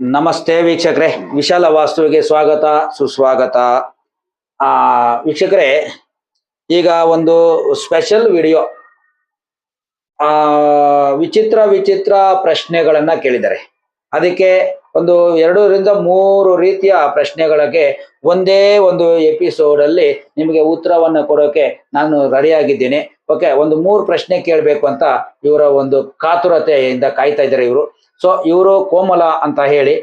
ನಮಸ್ತೆ ವೀಕ್ಷಕರೇ. ವಿಶಾಲ ವಾಸ್ತುವಿಗೆ ಸ್ವಾಗತ, ಸುಸ್ವಾಗತ. ಆ, ವೀಕ್ಷಕರೇ, ಈಗ ಒಂದು ಸ್ಪೆಷಲ್ ವಿಡಿಯೋ ಆ, ವಿಚಿತ್ರ ವಿಚಿತ್ರ ಪ್ರಶ್ನೆಗಳನ್ನ ಕೇಳಿದ್ದಾರೆ. ಅದಕ್ಕೆ ಒಂದು ಎರಡರಿಂದ ಮೂರು ರೀತಿಯ ಪ್ರಶ್ನೆಗಳಿಗೆ ಒಂದೇ ಒಂದು ಎಪಿಸೋಡ್ ಅಲ್ಲಿ ನಿಮಗೆ ಉತ್ತರವನ್ನು ಕೊಡೋಕೆ ನಾನು ರೆಡಿಯಾಗಿದ್ದೀನಿ ಓಕೆ ಒಂದು ಮೂರು ಪ್ರಶ್ನೆ ಕೇಳಬೇಕು ಅಂತ ಇವರ ಒಂದು ಕಾತುರತೆಯಿಂದ ಕಾಯ್ತಾ ಇದ್ದಾರೆ ಇವರು. ಸೊ ಇವರು ಕೋಮಲ ಅಂತ ಹೇಳಿ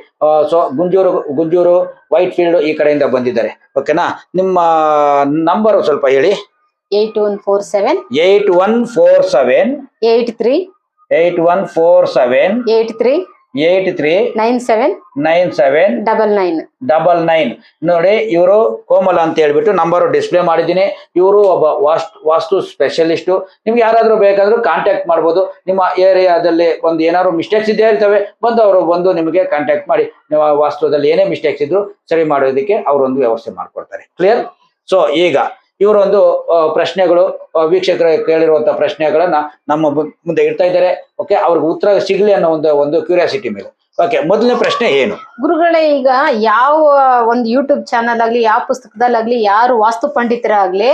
so Gunjur Gunjur Whitefield ಈ ಕಡೆಯಿಂದ ಬಂದಿದ್ದಾರೆ. ಓಕೆನಾ ನಿಮ್ಮ ನಂಬರ್ ಸ್ವಲ್ಪ ಹೇಳಿ. Eight one four seven. Eight one four seven. Eight three. Eight one four seven. Eight three. Eight three nine seven nine seven double nine. Double nine. ನೋಡಿ ಇವರು ಕೋಮಲ ಅಂತ ಹೇಳ್ಬಿಟ್ಟು ನಂಬರ್ ಡಿಸ್ಪ್ಲೇ ಮಾಡಿದ್ದೀನಿ. ಇವರು ಒಬ್ಬ ವಾಸ್ತು ವಾಸ್ತು ಸ್ಪೆಷಲಿಸ್ಟು ನಿಮ್ಗೆ ಯಾರಾದರೂ ಬೇಕಾದ್ರೂ ಕಾಂಟ್ಯಾಕ್ಟ್ ಮಾಡ್ಬೋದು. ನಿಮ್ಮ ಏರಿಯಾದಲ್ಲಿ ಒಂದು ಏನಾದ್ರು ಮಿಸ್ಟೇಕ್ಸ್ ಇದ್ದೇ ಇರ್ತವೆ ಬಂದು ಅವರು ಬಂದು ನಿಮಗೆ ಕಾಂಟ್ಯಾಕ್ಟ್ ಮಾಡಿ. ನೀವು ಆ ವಾಸ್ತುದಲ್ಲಿ ಏನೇ ಮಿಸ್ಟೇಕ್ಸ್ ಇದ್ರು ಸರಿ ಮಾಡೋದಕ್ಕೆ ಅವರೊಂದು ವ್ಯವಸ್ಥೆ ಮಾಡ್ಕೊಡ್ತಾರೆ. ಕ್ಲಿಯರ್ ಸೊ ಈಗ ಇವರೊಂದು ಪ್ರಶ್ನೆಗಳು ವೀಕ್ಷಕರು ಕೇಳಿರುವಂತ ಪ್ರಶ್ನೆಗಳನ್ನ ನಮ್ಮ ಮುಂದೆ ಇಡ್ತಾ ಇದ್ದಾರೆ. ಓಕೆ ಅವ್ರಿಗೆ ಉತ್ತರ ಸಿಗ್ಲಿ ಅನ್ನೋ ಒಂದು ಒಂದು ಕ್ಯೂರಿಯಾಸಿಟಿ ಮೇಲೆ. ಓಕೆ ಮೊದಲನೇ ಪ್ರಶ್ನೆ ಏನು? ಗುರುಗಳೇ ಈಗ ಯಾವ ಒಂದು ಯೂಟ್ಯೂಬ್ ಚಾನಲ್ ಆಗ್ಲಿ ಯಾವ ಪುಸ್ತಕದಲ್ಲಾಗ್ಲಿ ಯಾರು ವಾಸ್ತು ಪಂಡಿತರಾಗ್ಲಿ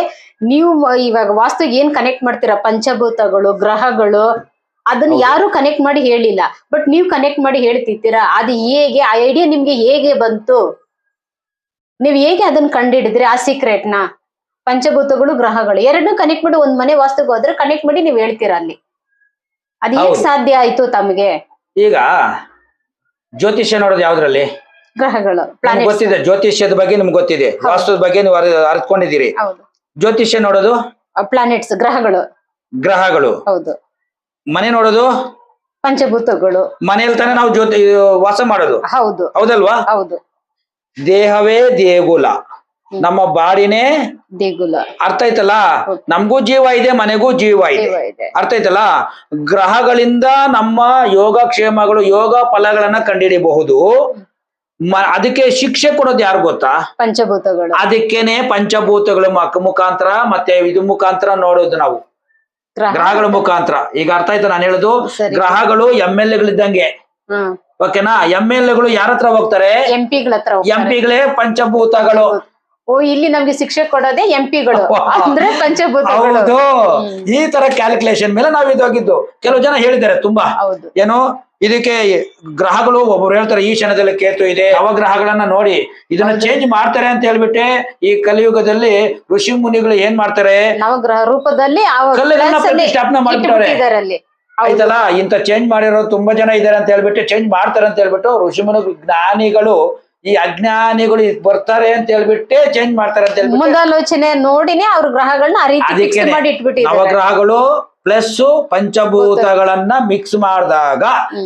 ನೀವು ಇವಾಗ ವಾಸ್ತು ಏನ್ ಕನೆಕ್ಟ್ ಮಾಡ್ತೀರಾ? ಪಂಚಭೂತಗಳು ಗ್ರಹಗಳು ಅದನ್ನ ಯಾರು ಕನೆಕ್ಟ್ ಮಾಡಿ ಹೇಳಿಲ್ಲ. ಬಟ್ ನೀವು ಕನೆಕ್ಟ್ ಮಾಡಿ ಹೇಳ್ತಿರ್ತೀರಾ ಅದು ಹೇಗೆ ಆ ಐಡಿಯಾ ನಿಮ್ಗೆ ಹೇಗೆ ಬಂತು? ನೀವು ಹೇಗೆ ಅದನ್ನ ಕಂಡಿಡಿದ್ರಿ ಆ ಸೀಕ್ರೆಟ್ನ? ಪಂಚಭೂತಗಳು ಗ್ರಹಗಳು. ಎರಡನ್ನೂ ಕನೆಕ್ಟ್ ಮಾಡಿ ಒಂದ್ ಮನೆ ವಾಸ್ತುಗೆ ಹೋದ್ರೆ ಕನೆಕ್ಟ್ ಮಾಡಿ ನೀವ್ ಹೇಳ್ತೀರಾ ಅಲ್ಲಿ. ಅದ್ ಹೇಗ್ ಸಾಧ್ಯ ಆಯ್ತು ತಮಗೆ? ಈಗ ಜ್ಯೋತಿಷ್ಯ ನೋಡೋದು ಯಾವ್ದ್ರಲ್ಲಿ? ಗ್ರಹಗಳು ಗೊತ್ತಿದೆ ಜ್ಯೋತಿಷ್ಯದ ಬಗ್ಗೆ ನಿಮ್ಗೆ ಗೊತ್ತಿದೆ. ವಾಸ್ತುದ ಬಗ್ಗೆ ನೀವು ಅರ್- ಅರ್ತ್ಕೊಂಡಿದ್ದೀರಿ. ಜ್ಯೋತಿಷ್ಯ ನೋಡೋದು? ಪ್ಲಾನೆಟ್ಸ್ ಗ್ರಹಗಳು. ಗ್ರಹಗಳು. ಹೌದು. ಮನೆ ನೋಡೋದು? ಪಂಚಭೂತಗಳು. ಮನೆಯಲ್ಲಿ ತಾನೇ ನಾವು ಜ್ಯೋತಿ ವಾಸ ಮಾಡೋದು? ಹೌದು. ಹೌದಲ್ವಾ? ಹೌದು. ದೇಹವೇ ದೇಗುಲ. ನಮ್ಮ ಬಾಡಿನೇ ದೇಗುಲ. ಅರ್ಥ ಆಯ್ತಲ್ಲ? ನಮ್ಗೂ ಜೀವ ಇದೆ ಮನೆಗೂ ಜೀವ ಇದೆ. ಅರ್ಥ ಆಯ್ತಲ್ಲ? ಗ್ರಹಗಳಿಂದ ನಮ್ಮ ಯೋಗ ಕ್ಷೇಮಗಳು ಯೋಗ ಫಲಗಳನ್ನ ಕಂಡಿಡಿಬಹುದು. ಅದಕ್ಕೆ ಶಿಕ್ಷೆ ಕೊಡೋದು ಯಾರು ಗೊತ್ತಾ? ಪಂಚಭೂತಗಳು. ಅದಕ್ಕೇನೆ ಪಂಚಭೂತಗಳ ಮುಖಾಂತರ ಮತ್ತೆ ಇದು ಮುಖಾಂತರ ನೋಡೋದು ನಾವು. ಗ್ರಹಗಳ ಮುಖಾಂತರ. ಈಗ ಅರ್ಥ ಆಯ್ತಾ ನಾನು ಹೇಳುದು? ಗ್ರಹಗಳು ಎಂ ಎಲ್ ಎಗಳಿದ್ದಂಗೆ. ಓಕೆನಾ? ಎಂ ಎಲ್ ಎಗಳು ಯಾರ ಹತ್ರ ಹೋಗ್ತಾರೆ? ಎಂ. ಪಿಗಳೇ ಪಂಚಭೂತಗಳು. ಓ ಇಲ್ಲಿ ನಮ್ಗೆ ಶಿಕ್ಷೆ ಕೊಡೋದೇ ಎಂ ಪಿಗಳು ಅಂದ್ರೆ ಪಂಚಭೂತಗಳು. ಹೌದು. ಈ ತರ ಕ್ಯಾಲ್ಕುಲೇಷನ್ ಮೇಲೆ ನಾವು ಇದಾಗಿದ್ದು ಕೆಲವು ಜನ ಹೇಳಿದ್ದಾರೆ ತುಂಬಾ. ಏನು? ಇದಕ್ಕೆ ಗ್ರಹಗಳು ಒಬ್ಬರು ಹೇಳ್ತಾರೆ ಈ ಕ್ಷಣದಲ್ಲಿ ಕೇತು ಇದೆ ನವಗ್ರಹಗಳನ್ನ ನೋಡಿ. ಇದನ್ನ ಚೇಂಜ್ ಮಾಡ್ತಾರೆ ಅಂತ ಹೇಳ್ಬಿಟ್ಟೆ. ಈ ಕಲಿಯುಗದಲ್ಲಿ ಋಷಿ ಮುನಿಗಳು ಏನ್ ಮಾಡ್ತಾರೆ? ನವಗ್ರಹ ರೂಪದಲ್ಲಿ ಪ್ರತಿಷ್ಠಾಪನೆ ಹೌದು. ಆಯ್ತಲ್ಲ? ಇಂತ ಚೇಂಜ್ ಮಾಡಿರೋ ತುಂಬಾ ಜನ ಇದಾರೆ ಅಂತ ಹೇಳ್ಬಿಟ್ಟು ಚೇಂಜ್ ಮಾಡ್ತಾರೆ ಅಂತ ಹೇಳ್ಬಿಟ್ಟು ಋಷಿ ಮುನಿ ಜ್ಞಾನಿಗಳು ಈ ಅಜ್ಞಾನಿಗಳು ಇದ್ ಬರ್ತಾರೆ ಅಂತ ಹೇಳ್ಬಿಟ್ಟೆ ಚೇಂಜ್ ಮಾಡ್ತಾರೆ ಅಂತ ಹೇಳ್ಬಿಟ್ಟು. ಮುಂದಾಲೋಚನೆ ನೋಡಿನೇ ಅವ್ರ ಗ್ರಹಗಳನ್ನ ಆ ರೀತಿ ಫಿಕ್ಸ್ ಮಾಡಿ ಇಟ್ಬಿಟ್ಟಿದ್ದಾರೆ. ನವಗ್ರಹಗಳು ಪ್ಲಸ್ ಪಂಚಭೂತಗಳನ್ನ ಮಿಕ್ಸ್ ಮಾಡಿದಾಗ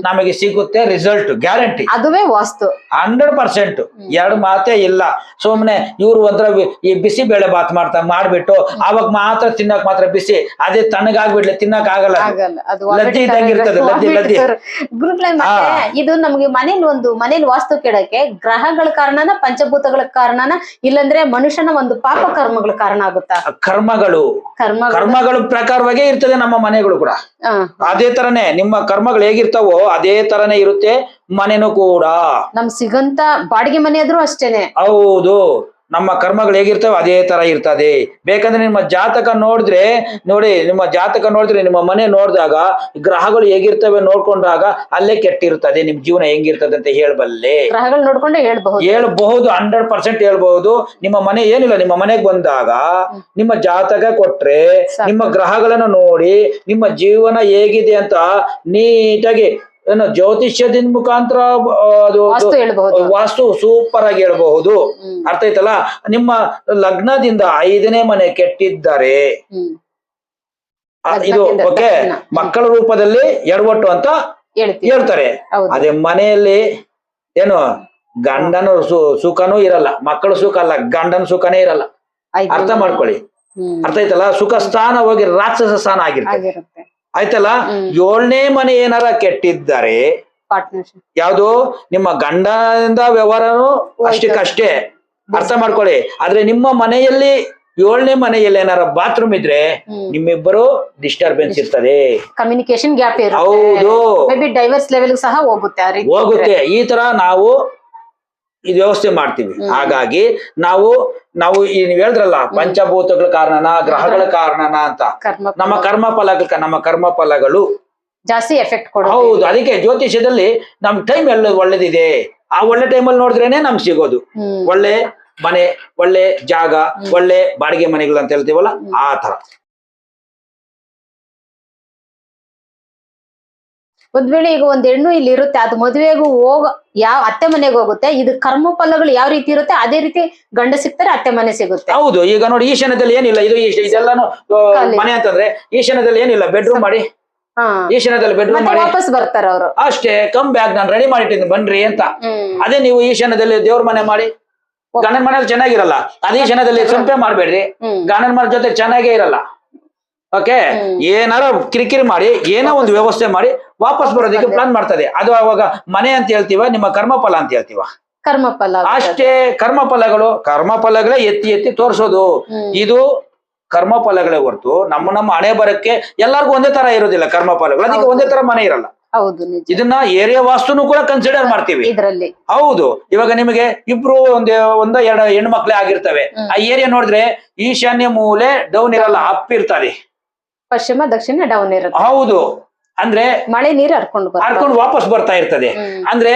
ನಮಗೆ ಸಿಗುತ್ತೆ ರಿಸಲ್ಟ್ ಗ್ಯಾರಂಟಿ ಅದುವೇ ವಾಸ್ತು. Hundred percent. ಎರಡು ಮಾತೇ ಇಲ್ಲ. ಸುಮ್ನೆ ಇವ್ರು ಒಂಥರ ಈ ಬಿಸಿ ಬೇಳೆ ಬಾತ್ ಮಾಡ್ತಾ ಮಾಡ್ಬಿಟ್ಟು ಅವಾಗ ಮಾತ್ರ ತಿನ್ನಕ್ ಮಾತ್ರ ಬಿಸಿ. ಅದೇ ತಣ್ಣಗಾಗ್ಬಿಡ್ಲಿ ತಿನ್ನಕ್ ಆಗಲ್ಲ. ಲದ್ದಿ ಇದ್ದಂಗೆ ಇರ್ತದೆ, ಲದ್ದಿ, ಲದ್ದಿ. ಇದು ನಮ್ಗೆ ಮನೇಲ್ ಒಂದು ಮನೇಲಿ ವಾಸ್ತು ಕೆಡಕ್ಕೆ ಗ್ರಹಗಳ ಕಾರಣನ ಪಂಚಭೂತಗಳ ಕಾರಣನ ಇಲ್ಲಂದ್ರೆ ಮನುಷ್ಯನ ಒಂದು ಪಾಪ ಕರ್ಮಗಳ ಕಾರಣ ಆಗುತ್ತಾ? ಕರ್ಮಗಳು. ಕರ್ಮ ಕರ್ಮಗಳ ಪ್ರಕಾರವಾಗೇ ಇರ್ತದೆ ನಮ್ಮ ಮನೆಗಳು ಕೂಡ. ಅದೇ ತರನೇ ನಿಮ್ಮ ಕರ್ಮಗಳು ಹೇಗಿರ್ತಾವೋ ಅದೇ ತರನೇ ಇರುತ್ತೆ ಮನೆನೂ ಕೂಡ. ನಮ್ ಸಿಗಂತ ಬಾಡಿಗೆ ಮನೆ ಆದ್ರೂ ಅಷ್ಟೇನೆ. ಹೌದು. ನಮ್ಮ ಕರ್ಮಗಳು ಹೇಗಿರ್ತವೆ ಅದೇ ತರ ಇರ್ತದೆ. ಬೇಕಂದ್ರೆ ನಿಮ್ಮ ಜಾತಕ ನೋಡಿದ್ರೆ ನೋಡಿ ನಿಮ್ಮ ಜಾತಕ ನೋಡಿದ್ರೆ ನಿಮ್ಮ ಮನೆ ನೋಡಿದಾಗ ಗ್ರಹಗಳು ಹೇಗಿರ್ತವೆ ನೋಡ್ಕೊಂಡಾಗ ಅಲ್ಲೇ ಕೆಟ್ಟಿರ್ತದೆ ನಿಮ್ ಜೀವನ ಹೆಂಗಿರ್ತದೆ ಅಂತ ಹೇಳಬಲ್ಲೆ. ಗ್ರಹಗಳು ನೋಡ್ಕೊಂಡೆ ಹೇಳ್ಬಹುದು. ಹೇಳ್ಬಹುದು ಹಂಡ್ರೆಡ್ ಪರ್ಸೆಂಟ್ ಹೇಳ್ಬಹುದು. ನಿಮ್ಮ ಮನೆ ಏನಿಲ್ಲ ನಿಮ್ಮ ಮನೆಗೆ ಬಂದಾಗ ನಿಮ್ಮ ಜಾತಕ ಕೊಟ್ರೆ ನಿಮ್ಮ ಗ್ರಹಗಳನ್ನು ನೋಡಿ ನಿಮ್ಮ ಜೀವನ ಹೇಗಿದೆ ಅಂತ ನೀಟಾಗಿ ಏನು ಜ್ಯೋತಿಷ್ಯದಿಂದ ಮುಖಾಂತರ ಅದು ವಾಸ್ತು ಸೂಪರ್ ಆಗಿ ಹೇಳ್ಬಹುದು. ಅರ್ಥ ಆಯ್ತಲ್ಲ? ನಿಮ್ಮ ಲಗ್ನದಿಂದ ಐದನೇ ಮನೆ ಕೆಟ್ಟಿದ್ದಾರೆ. ಇದು ಓಕೆ? ಮಕ್ಕಳ ರೂಪದಲ್ಲಿ ಎಡವಟ್ಟು ಅಂತ ಹೇಳ್ತಾರೆ. ಅದೇ ಮನೆಯಲ್ಲಿ ಏನು ಗಂಡನ ಸು ಸುಖನೂ ಇರಲ್ಲ. ಮಕ್ಕಳ ಸುಖ ಅಲ್ಲ ಗಂಡನ ಸುಖನೇ ಇರಲ್ಲ. ಅರ್ಥ ಮಾಡ್ಕೊಳ್ಳಿ. ಅರ್ಥ ಆಯ್ತಲ್ಲ? ಸುಖ ಸ್ಥಾನ ಹೋಗಿ ರಾಕ್ಷಸ ಸ್ಥಾನ ಆಗಿರ್ತದೆ. ಆಗಿರುತ್ತೆ. ಆಯ್ತಲ್ಲ. ಏಳನೇ ಮನೆ ಏನಾರ ಕೆಟ್ಟಿದ್ದಾರೆ ಯಾವ್ದು? ನಿಮ್ಮ ಗಂಡನಿಂದ ವ್ಯವಹಾರನು ಅಷ್ಟಕ್ಕಷ್ಟೇ ಅರ್ಥ ಮಾಡ್ಕೊಳ್ಳಿ. ಆದ್ರೆ ನಿಮ್ಮ ಮನೆಯಲ್ಲಿ ಏಳನೇ ಮನೆಯಲ್ಲಿ ಏನಾರ ಬಾತ್ರೂಮ್ ಇದ್ರೆ ನಿಮ್ಮಿಬ್ಬರು ಡಿಸ್ಟರ್ಬೆನ್ಸ್ ಇರ್ತದೆ. ಕಮ್ಯುನಿಕೇಶನ್ ಗ್ಯಾಪ್ ಹೌದು. ಡೈವರ್ಸ್ ಲೆವೆಲ್ ಸಹ ಹೋಗುತ್ತೆ ಹೋಗುತ್ತೆ. ಈ ತರ ನಾವು ಇದು ವ್ಯವಸ್ಥೆ ಮಾಡ್ತೀವಿ. ಹಾಗಾಗಿ ನಾವು ನಾವು ಈ ನೀವ್ ಹೇಳಿದ್ರಲ್ಲ ಪಂಚಭೂತಗಳ ಕಾರಣನ ಗ್ರಹಗಳ ಕಾರಣನ ಅಂತ. ನಮ್ಮ ಕರ್ಮ ಫಲಗಳ ನಮ್ಮ ಕರ್ಮ ಫಲಗಳು. ಜಾಸ್ತಿ ಎಫೆಕ್ಟ್ ಹೌದು ಅದಕ್ಕೆ ಜ್ಯೋತಿಷ್ಯದಲ್ಲಿ ನಮ್ ಟೈಮ್ ಎಲ್ಲ ಒಳ್ಳೇದಿದೆ. ಆ ಒಳ್ಳೆ ಟೈಮಲ್ಲಿ ನೋಡಿದ್ರೇನೆ ನಮ್ಗೆ ಸಿಗೋದು. ಒಳ್ಳೆ ಮನೆ ಒಳ್ಳೆ ಜಾಗ ಒಳ್ಳೆ ಬಾಡಿಗೆ ಮನೆಗಳು ಅಂತ ಹೇಳ್ತೀವಲ್ಲ ಆ ತರ ಒಂದ್ ವೇಳೆ ಈಗ ಒಂದ್ ಹೆಣ್ಣು ಇಲ್ಲಿ ಇರುತ್ತೆ ಅದು ಮದುವೆಗೂ ಹೋಗ ಯಾವ ಅತ್ತೆ ಮನೆಗೆ ಹೋಗುತ್ತೆ ಇದು ಕರ್ಮ ಫಲಗಳು ಯಾವ ರೀತಿ ಇರುತ್ತೆ ಅದೇ ರೀತಿ ಗಂಡ ಸಿಗ್ತಾರೆ ಅತ್ತೆ ಮನೆ ಸಿಗುತ್ತೆ. ಹೌದು ಈಗ ನೋಡಿ ಈಶಾನ್ಯದಲ್ಲಿ ಏನಿಲ್ಲ ಇದು ಇದೆಲ್ಲಾನು ಆ, ಖಾಲಿ. ಮನೆ ಅಂತಂದ್ರೆ ಈಶಾನ್ಯದಲ್ಲಿ ಏನಿಲ್ಲ ಬೆಡ್ರೂಮ್ ಮಾಡಿ. ಹಾ. ಈಶಾನ್ಯದಲ್ಲಿ ಬೆಡ್ರೂಮ್ ಮತ್ತೆ ಮಾಡಿ. ವಾಪಸ್ ಬರ್ತಾರ ಅವರು. ಅಷ್ಟೇ ಕಮ್ ಬ್ಯಾಗ್ ನಾನು ರೆಡಿ ಮಾಡಿಟ್ಟಿದ್ದೀನಿ ಬನ್ರಿ ಅಂತ. ಹ್ಮ್. ಅದೇ ನೀವು ಈಶಾನ್ಯದಲ್ಲಿ ದೇವ್ರ ಮನೆ ಮಾಡಿ. ಗಂಡನ ಮನೇಲಿ ಚೆನ್ನಾಗಿರಲ್ಲ ಅದೇ ಈಶಾನ್ಯದಲ್ಲಿ ಸಂಪೆ ಮಾಡ್ಬೇಡ್ರಿ. ಹ್ಮ್. ಗಂಡನ ಮನೆ ಜೊತೆ ಚೆನ್ನಾಗೇ ಇರಲ್ಲ. ಓಕೆ ಏನಾರ ಕಿರಿಕಿರಿ ಮಾಡಿ ಏನೋ ಒಂದು ವ್ಯವಸ್ಥೆ ಮಾಡಿ ವಾಪಸ್ ಬರೋದಕ್ಕೆ ಪ್ಲಾನ್ ಮಾಡ್ತದೆ. ಅದು ಅವಾಗ ಮನೆ ಅಂತ ಹೇಳ್ತೀವ ನಿಮ್ಮ ಕರ್ಮಫಲ ಅಂತ ಹೇಳ್ತೀವ? ಕರ್ಮಫಲ ಅಷ್ಟೇ ಕರ್ಮಫಲಗಳು ಕರ್ಮಫಲಗಳೇ ಎತ್ತಿ ಎತ್ತಿ ತೋರಿಸೋದು. ಇದು ಕರ್ಮಫಲಗಳೇ ಹೊರತು ನಮ್ಮ ನಮ್ಮ ಹಣೆ ಬರಕ್ಕೆ ಎಲ್ಲರಿಗೂ ಒಂದೇ ತರ ಇರೋದಿಲ್ಲ ಕರ್ಮಫಲಗಳು. ಅದಕ್ಕೆ ಒಂದೇ ತರ ಮನೆ ಇರಲ್ಲ. ಹೌದು ಇದನ್ನ ಏರಿಯಾ ವಾಸ್ತುನು ಕೂಡ ಕನ್ಸಿಡರ್ ಮಾಡ್ತೀವಿ. ಇದ್ರಲ್ಲಿ. ಹೌದು. ಇವಾಗ ನಿಮಗೆ ಇಬ್ರು ಒಂದ್ ಒಂದ ಎರಡು ಹೆಣ್ಮಕ್ಳೆ ಮಕ್ಳೇ ಆಗಿರ್ತವೆ. ಆ ಏರಿಯಾ ನೋಡಿದ್ರೆ ಈಶಾನ್ಯ ಮೂಲೆ ಡೌನ್ ಇರಲ್ಲ ಅಪ್ ಇರ್ತದೆ ಪಶ್ಚಿಮ ದಕ್ಷಿಣ ಡೌನ್ ಇರುತ್ತೆ. ಹೌದು. ಅಂದ್ರೆ ಮಳೆ ನೀರು ಹರ್ಕೊಂಡು ಹರ್ಕೊಂಡು ವಾಪಸ್ ಬರ್ತಾ ಇರ್ತದೆ. ಅಂದ್ರೆ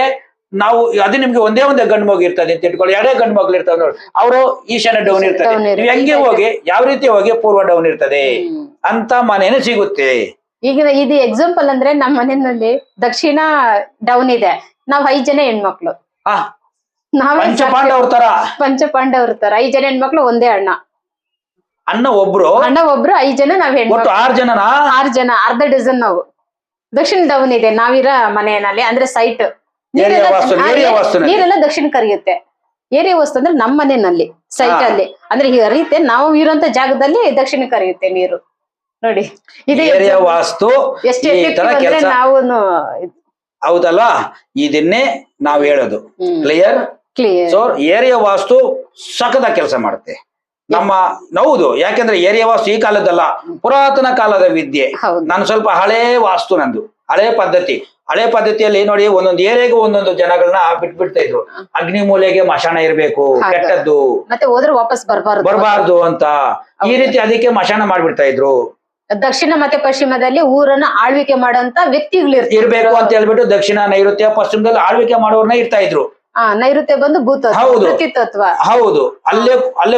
ನಾವು ಅದು ನಿಮ್ಗೆ ಒಂದೇ ಒಂದೇ ಗಂಡು ಮಗು ಇರ್ತದೆ ಅಂತ ಇಟ್ಕೊಳ್ಳಿ. ಎರಡೇ ಗಂಡು ಮಗ್ಳು ಇರ್ತಾವೆ ನೋಡಿ. ಅವರು ಈಶಾನ್ಯ ಡೌನ್ ಇರ್ತದೆ. ನೀವು ಹೆಂಗೆ ಹೋಗಿ ಯಾವ ರೀತಿ ಹೋಗಿ ಪೂರ್ವ ಡೌನ್ ಇರ್ತದೆ? ಅಂತ ಮನೇನೆ ಸಿಗುತ್ತೆ. ಈಗ ಇದು ಎಕ್ಸಾಂಪಲ್ ಅಂದ್ರೆ ನಮ್ಮ ಮನೆಯಲ್ಲಿ ದಕ್ಷಿಣ ಡೌನ್ ಇದೆ. ನಾವ್ ಐದ್ ಜನ ಹೆಣ್ಮಕ್ಳು. ಆ ನಾವೇ ಪಂಚ ತರ. ಪಂಚ ಪಾಂಡವ್ರ ತರ. ಐದ್ ಜನ ಹೆಣ್ಮಕ್ಳು ಒಂದೇ ಅಣ್ಣ. ಅಣ್ಣ ಒಬ್ರು. ಅಣ್ಣ ಒಬ್ರು ಐದ್ ಜನ ನಾವ್ ಒಟ್ಟು ಹೆಣ್ಮಕ್ಳು ಆರ್ ಜನ ಆರ್ ಜನ ಅರ್ಧ ಡಜನ್ ನಾವು. ದಕ್ಷಿಣ ಡೌನ್ ಇದೆ ನಾವಿರ ಮನೆಯಲ್ಲಿ ಅಂದ್ರೆ ಸೈಟ್ ಏರಿಯಾ ವಾಸ್ತು ಏರಿಯಾ ವಾಸ್ತುನಲ್ಲಿ. ನೀರೆಲ್ಲ ದಕ್ಷಿಣ ಕರಿಯುತ್ತೆ. ಏರಿಯಾ ವಸ್ತು ಅಂದ್ರೆ ನಮ್ಮ ಮನೆಯಲ್ಲಿ ಸೈಟ್ ಹಾ. ಅಲ್ಲಿ. ಅಂದ್ರೆ ಹೀಗೆ ಹರಿಯುತ್ತೆ ನಾವು ಇರುವಂತ ಜಾಗದಲ್ಲಿ ದಕ್ಷಿಣ ಕರಿಯುತ್ತೆ ನೀರು. ನೋಡಿ ಇದು ಏರಿಯಾ ವಾಸ್ತು ಎಷ್ಟು ಈ ತರ ಎಫೆಕ್ಟಿವ್ ಅಂದ್ರೆ ಕೆಲಸ ನಾವು ಹೌದಲ್ಲ ಇದನ್ನೇ ನಾವ್ ಹೇಳೋದು. Clear clear so area vastu ಸಖದ ಕೆಲಸ ಮಾಡುತ್ತೆ. ನಮ್ಮ ಹೌದು ಯಾಕೆಂದ್ರೆ ಏರಿಯಾ ವಾಸ್ತು ಈ ಕಾಲದಲ್ಲ ಪುರಾತನ ಕಾಲದ ವಿದ್ಯೆ. ನಾನು ಸ್ವಲ್ಪ ಹಳೇ ವಾಸ್ತು ನಂದು ಹಳೆ ಪದ್ಧತಿ. ಹಳೆ ಪದ್ಧತಿಯಲ್ಲಿ ನೋಡಿ ಒಂದೊಂದು ಏರಿಯಾಗೆ ಒಂದೊಂದು ಜನಗಳನ್ನ ಬಿಟ್ಬಿಡ್ತಾ ಇದ್ರು. ಅಗ್ನಿ ಮೂಲೆಗೆ ಮಶಾಣ ಇರಬೇಕು. ಕೆಟ್ಟದ್ದು. ಮತ್ತೆ ಹೋದ್ರೆ ವಾಪಸ್ ಬರಬಾರ್ದು. ಬರಬಾರ್ದು ಅಂತ. ಈ ರೀತಿ ಅದಕ್ಕೆ ಮಶಾಣ ಮಾಡ್ಬಿಡ್ತಾ ಇದ್ರು. ದಕ್ಷಿಣ ಮತ್ತೆ ಪಶ್ಚಿಮದಲ್ಲಿ ಊರನ್ನ ಆಳ್ವಿಕೆ ಮಾಡುವಂತ ವ್ಯಕ್ತಿಗಳು ಇರ್ಬೇಕು ಅಂತ ಹೇಳ್ಬಿಟ್ಟು ದಕ್ಷಿಣ ನೈಋತ್ಯ ಪಶ್ಚಿಮದಲ್ಲಿ ಆಳ್ವಿಕೆ ಮಾಡೋರ್ನ ಇರ್ತಾ ಇದ್ರು. ನೈಋತ್ಯ ಬಂದು ಭೂತತ್ವ ಹೌದು. ಹೌದು. ಅಲ್ಲೇ ಅಲ್ಲೇ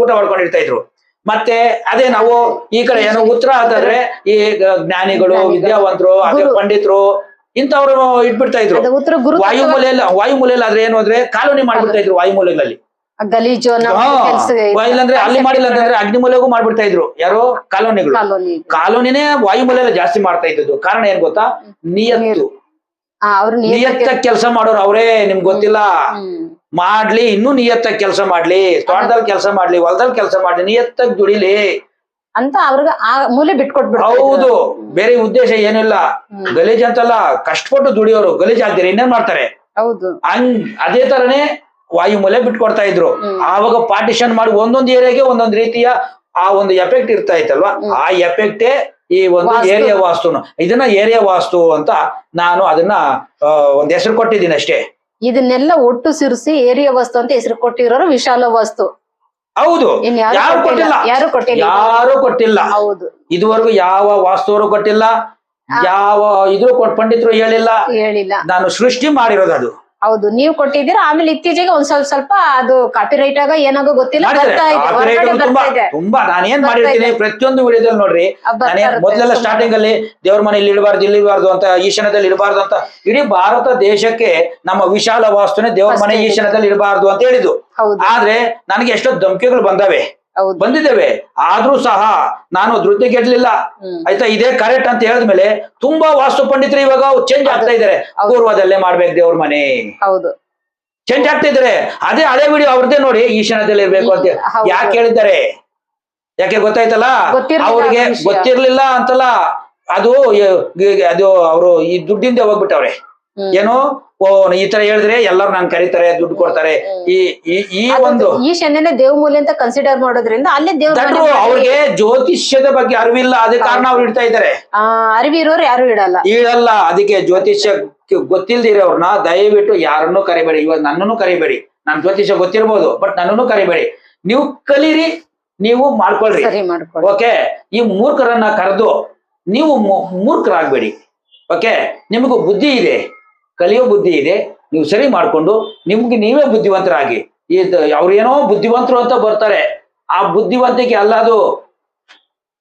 ಊಟ ಮಾಡ್ಕೊಂಡಿರ್ತಾ ಇದ್ರು. ಮತ್ತೆ ಅದೇ ನಾವು ಈ ಕಡೆ ಏನೋ ಉತ್ತರ ಅಂತಂದ್ರೆ ಈ ಜ್ಞಾನಿಗಳು ವಿದ್ಯಾವಂತರು ಅದೇ. ಪಂಡಿತರು ಇಂಥವ್ರು ಇಟ್ಬಿಡ್ತಾ ಇದ್ರು. ಅದು ಉತ್ತರ ಗುರು ವಾಯುಮೂಲೆಯಲ್ಲಿ ವಾಯುಮೂಲೆಯಲ್ಲಿ ಆದ್ರೆ ಏನು ಅಂದ್ರೆ ಕಾಲೋನಿ ಮಾಡ್ಬಿಡ್ತಾ ಇದ್ರು ವಾಯುಮೂಲೆಗಳಲ್ಲಿ. ಗಲೀಜು ಇಲ್ಲಾಂದ್ರೆ ಅಲ್ಲಿ ಮಾಡಿಲ್ಲ ಅಂತಂದ್ರೆ ಅಗ್ನಿಮೂಲೆಗೂ ಮಾಡ್ಬಿಡ್ತಾ ಇದ್ರು. ಯಾರೋ? ಕಾಲೋನಿಗಳು. ಕಾಲೋನಿ. ಕಾಲೋನಿನೇ ವಾಯುಮೂಲೆಯಲ್ಲಿ ಜಾಸ್ತಿ ಮಾಡ್ತಾ ಇದ್ದದ್ದು. ಕಾರಣ ಏನ್ ಗೊತ್ತಾ? ನಿಯತ್ತು. ನಿಯತ್ತ ಕೆಲಸ ಮಾಡೋರು ಅವರೇ ನಿಮ್ಗೆ ಗೊತ್ತಿಲ್ಲ. ಮಾಡ್ಲಿ ಇನ್ನೂ ನಿಯತ್ತ ಕೆಲಸ ಮಾಡ್ಲಿ. ತೋಟದಲ್ಲಿ ಕೆಲಸ ಮಾಡ್ಲಿ ಹೊಲದಲ್ಲಿ ಕೆಲಸ ಮಾಡ್ಲಿ ನಿಯತ್ತಾಗಿ ದುಡಿಲಿ. ಅಂತ ಅವ್ರಿಗೆ ಆ ಮೂಲೆ ಬಿಟ್ಕೊಟ್ಬಿಡ್ತಾರೆ ಹೌದು. ಬೇರೆ ಉದ್ದೇಶ ಏನಿಲ್ಲ. ಗಲೀಜ್ ಅಂತಲ್ಲ ಕಷ್ಟಪಟ್ಟು ದುಡಿಯೋರು ಗಲೀಜ್ ಆಗ್ದಿರ ಇನ್ನೇನ್ ಮಾಡ್ತಾರೆ? ಹೌದು. ಹಂಗ್ ಅದೇ ತರನೇ ವಾಯುಮೂಲೆ ಬಿಟ್ಕೊಡ್ತಾ ಇದ್ರು. ಆವಾಗ ಪಾರ್ಟಿಷನ್ ಮಾಡಿ ಒಂದೊಂದು ಏರಿಯಾಗೆ ಒಂದೊಂದು ರೀತಿಯ ಆ ಒಂದು ಎಫೆಕ್ಟ್ ಇರ್ತಾ ಇತ್ತಲ್ವಾ? ಆ ಎಫೆಕ್ಟೇ ಈ ಒಂದು. ಏರಿಯಾ ವಾಸ್ತುನು. ಇದನ್ನ ಏರಿಯಾ ವಾಸ್ತು ಅಂತ ನಾನು ಅದನ್ನ ಒಂದು ಹೆಸರು ಕೊಟ್ಟಿದ್ದೀನಿ ಅಷ್ಟೇ. ಇದನ್ನೆಲ್ಲ ಒಟ್ಟು ಸಿರಿಸಿ ಏರಿಯಾ ವಾಸ್ತು ಅಂತ ಹೆಸರು ಕೊಟ್ಟಿರೋರು ವಿಶಾಲ ವಾಸ್ತು. ಹೌದು. ಯಾರು ಕೊಟ್ಟಿಲ್ಲ? ಯಾರು ಕೊಟ್ಟಿಲ್ಲ? ಯಾರು ಕೊಟ್ಟಿಲ್ಲ? ಹೌದು. ಇದುವರೆಗೂ ಯಾವ ವಾಸ್ತುವರು ಕೊಟ್ಟಿಲ್ಲ? ಯಾವ ಇದ್ರು ಪಂಡಿತರು ಹೇಳಿಲ್ಲ? ಹೇಳಿಲ್ಲ. ನಾನು ಸೃಷ್ಟಿ ಮಾಡಿರೋದು ಅದು. ಹೌದು ನೀವು ಕೊಟ್ಟಿದ್ದೀರಾ ಆಮೇಲೆ ಇತ್ತೀಚೆಗೆ ಒಂದ್ ಸ್ವಲ್ಪ ಸ್ವಲ್ಪ ಅದು ಕಾಪಿ ರೈಟ್ ಆಗ ಏನಾಗೋ ಗೊತ್ತಿಲ್ಲ ಮಾಡಿದ್ದಾರೆ. ಬರ್ತಾ ಇದೆ ಹೊರಗಡೆ ತುಂಬಾ ಬರ್ತಾ ಇದೆ. ತುಂಬಾ ನಾನು ಏನ್ ಮಾಡಿರ್ತೀನಿ ಪ್ರತಿಯೊಂದು ವಿಡಿಯೋದಲ್ಲಿ ನೋಡ್ರಿ ಮೊದಲೆಲ್ಲ ಸ್ಟಾರ್ಟಿಂಗ್ ಅಲ್ಲಿ ದೇವ್ರ ಮನೆ ಇಲ್ಲಿ ಇಡಬಾರ್ದು ಇಲ್ಲಿ ಇಡಬಾರ್ದು ಅಂತ ಈಶಾನ್ಯದಲ್ಲಿ ಇರಬಾರ್ದು ಅಂತ ಇಡೀ ಭಾರತ ದೇಶಕ್ಕೆ ನಮ್ಮ ವಿಶಾಲ ವಾಸ್ತುನೇ ದೇವ್ರ ಮನೆ. ಈಶಾನ್ಯದಲ್ಲಿ ಇಡಬಾರ್ದು ಅಂತ ಹೇಳಿದ್ರು ಆದ್ರೆ ನನಗೆ ಎಷ್ಟೋ ಧಮಕಿಗಳು ಬಂದವೆ. ಬಂದಿದ್ದೇವೆ. ಆದ್ರೂ ಸಹ ನಾನು ಧೃತಿ ಗೆಡ್ಲಿಲ್ಲ ಆಯ್ತಾ ಇದೇ ಕರೆಕ್ಟ್ ಅಂತ ಹೇಳಿದ್ಮೇಲೆ ತುಂಬಾ ವಾಸ್ತು ಪಂಡಿತರು ಇವಾಗ ಚೇಂಜ್ ಆಗ್ತಾ ಇದಾರೆ. ಪೂರ್ವದಲ್ಲೇ ಮಾಡ್ಬೇಕು ದೇವ್ರ ಮನೆ. ಹೌದು. ಚೇಂಜ್ ಆಗ್ತಾ ಇದಾರೆ ಅದೇ ಅದೇ ವಿಡಿಯೋ ಅವ್ರದ್ದೇ ನೋಡಿ ಈಶಾನ್ಯದಲ್ಲಿ ಇರ್ಬೇಕು ಅಂತ. ಯಾಕೆ ಹೇಳಿದ್ದಾರೆ? ಯಾಕೆ ಗೊತ್ತಾಯ್ತಲ್ಲ? ಅವ್ರಿಗೆ ಗೊತ್ತಿರ್ಲಿಲ್ಲ ಅಂತಲ್ಲ ಅದು ಅದು ಅವರು ಈ ದುಡ್ಡಿಂದ ಹೋಗ್ಬಿಟ್ಟವ್ರೆ. ಏನು ಓ ಈ ತರ ಹೇಳಿದ್ರೆ ಎಲ್ಲರೂ ನಂಗೆ ಕರೀತಾರೆ ದುಡ್ಡು ಕೊಡ್ತಾರೆ. ಈ ಈ ಒಂದು ಈ ಶನಿನೇ ದೇವ್ ಮೂಲೆ ಅಂತ ಕನ್ಸಿಡರ್ ಮಾಡೋದ್ರಿಂದ ಅಲ್ಲೇ ದೇವ್ ಅವ್ರಿಗೆ ಜ್ಯೋತಿಷ್ಯದ ಬಗ್ಗೆ ಅರಿವಿಲ್ಲ ಅದೇ ಕಾರಣ ಅವ್ರು ಇಡ್ತಾ ಇದ್ದಾರೆ ಅರಿವಿರೋರು ಯಾರು ಇಡಲ್ಲ. ಇಡಲ್ಲ ಅದಕ್ಕೆ ಜ್ಯೋತಿಷ್ಯ ಗೊತ್ತಿಲ್ದಿರೋರ್ನ ದಯವಿಟ್ಟು ಯಾರನ್ನೂ ಕರಿಬೇಡಿ. ಇವಾಗ ನನ್ನನ್ನು ಕರಿಬೇಡಿ. ನನ್ ಜ್ಯೋತಿಷ್ಯ ಗೊತ್ತಿರ್ಬೋದು ಬಟ್ ನನ್ನನ್ನು ಕರಿಬೇಡಿ. ನೀವು ಕಲೀರಿ ನೀವು ಮಾಡ್ಕೊಳ್ರಿ. ಓಕೆ? ಈ ಮೂರ್ಖರನ್ನ ಕರೆದು ನೀವು ಮೂರ್ಖರಾಗ್ಬೇಡಿ. ಓಕೆ? ನಿಮಗೂ ಬುದ್ಧಿ ಇದೆ. ಕಲಿಯೋ ಬುದ್ಧಿ ಇದೆ ನೀವು ಸರಿ ಮಾಡ್ಕೊಂಡು ನಿಮ್ಗೆ ನೀವೇ ಬುದ್ಧಿವಂತರಾಗಿ. ಅವ್ರೇನೋ ಬುದ್ಧಿವಂತರು ಅಂತ ಬರ್ತಾರೆ. ಆ ಬುದ್ಧಿವಂತಿಕೆ ಅಲ್ಲ ಅದು.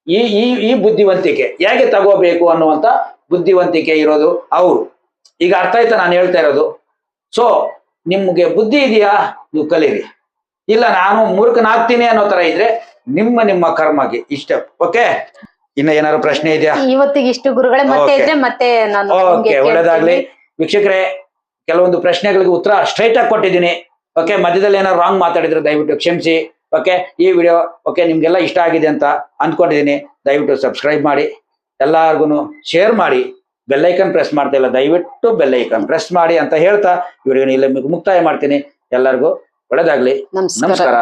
ಈ ಈ ಈ ಬುದ್ಧಿವಂತಿಕೆ ಹೇಗೆ ತಗೋಬೇಕು ಅನ್ನುವಂತ ಬುದ್ಧಿವಂತಿಕೆ ಇರೋದು ಅವರು. ಈಗ ಅರ್ಥ ಆಯ್ತಾ ನಾನು ಹೇಳ್ತಾ ಇರೋದು? ಸೊ ನಿಮ್ಗೆ ಬುದ್ಧಿ ಇದೆಯಾ? ನೀವು ಕಲೀರಿ. ಇಲ್ಲ ನಾನು ಮೂರ್ಖನಾಗ್ತೀನಿ ಅನ್ನೋ ತರ ಇದ್ರೆ ನಿಮ್ಮ ನಿಮ್ಮ ಕರ್ಮಗೆ ಇಷ್ಟ. ಓಕೆ ಇನ್ನ ಏನಾದ್ರು ಪ್ರಶ್ನೆ ಇದೆಯಾ? ಇವತ್ತಿಗೆ ಇಷ್ಟು ಗುರುಗಳೇ ಮತ್ತೆ. ಇದ್ರೆ ಮತ್ತೆ ನಾನು ಒಳ್ಳೇದಾಗ್ಲಿ. ವೀಕ್ಷಕರೇ ಕೆಲವೊಂದು ಪ್ರಶ್ನೆಗಳಿಗೆ ಉತ್ತರ ಸ್ಟ್ರೈಟ್ ಆಗಿ ಕೊಟ್ಟಿದ್ದೀನಿ. ಓಕೆ ಮಧ್ಯದಲ್ಲಿ ಏನೋ ರಾಂಗ್ ಮಾತಾಡಿದ್ರೆ ದಯವಿಟ್ಟು ಕ್ಷಮಿಸಿ. ಓಕೆ ಈ ವಿಡಿಯೋ ಓಕೆ ನಿಮ್ಗೆಲ್ಲ ಇಷ್ಟ ಆಗಿದೆ ಅಂತ ಅಂದ್ಕೊಂಡಿದ್ದೀನಿ. ದಯವಿಟ್ಟು ಸಬ್ಸ್ಕ್ರೈಬ್ ಮಾಡಿ. ಎಲ್ಲರಿಗೂ ಶೇರ್ ಮಾಡಿ. ಬೆಲ್ಲೈಕನ್ ಪ್ರೆಸ್ ಮಾಡ್ತಾ ಇಲ್ಲ ದಯವಿಟ್ಟು ಬೆಲ್ಲೈಕನ್ ಪ್ರೆಸ್ ಮಾಡಿ ಅಂತ ಹೇಳ್ತಾ ವಿಡಿಯೋ ಇಲ್ಲಿ ಮುಕ್ತಾಯ ಮಾಡ್ತೀನಿ. ಎಲ್ಲರಿಗೂ ಒಳ್ಳೇದಾಗ್ಲಿ. ನಮಸ್ಕಾರ.